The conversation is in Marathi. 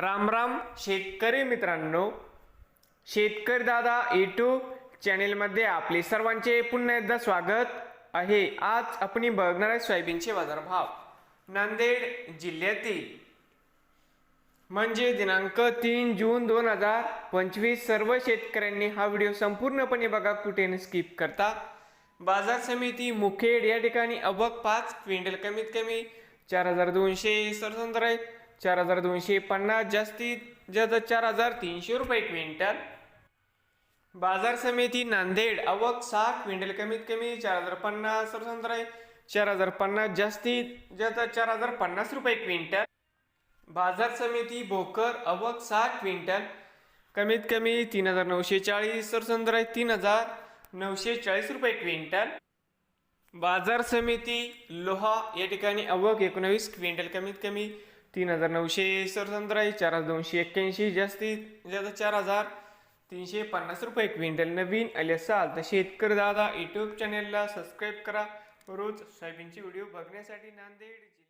राम राम शेतकरी मित्रांनो. शेतकरी दादा यूट्यूब चॅनेलमध्ये आपले सर्वांचे पुन्हा एकदा स्वागत आहे. आज आपण बघणार आहे सोयाबीनचे बाजारभाव. नांदेड जिल्ह्यातील. म्हणजे दिनांक तीन जून दोन हजार पंचवीस सर्व शेतकऱ्यांनी हा व्हिडिओ संपूर्णपणे बघा कुठे स्किप करता. बाजार समिती मुखेड या ठिकाणी अबक पाच क्विंटल कमीत कमी चार हजार दोनशे सरसंत्र आहे. चार हजार दोनशे पन्नास जास्तीत जास्त चार हजार तीनशे रुपये क्विंटल. बाजार समिती नांदेड आवक सहा क्विंटल कमीत कमी चार हजार पन्नास सरसंत्र आहे चार हजार पन्नास जास्तीत जास्त चार हजार पन्नास रुपये क्विंटल. बाजार समिती भोकर अवक सहा क्विंटल कमीत कमी तीन हजार नऊशे चाळीस सरसंत्र आहे तीन हजार नऊशे चाळीस रुपये क्विंटल. बाजार समिती लोहा या ठिकाणी अवक एकोणावीस क्विंटल कमीत कमी तीन हजार नऊशे सरसंत्र चार हजार दोनशे एक्क्याऐंशी जास्तीत जास्त चार हजार तीनशे पन्नास रुपये. क्विंटल नवीन आले असाल तर शेतकरी दादा यूट्यूब चॅनेलला सबस्क्राईब करा. रोज सोयाबीनचे व्हिडिओ बघण्यासाठी नांदेड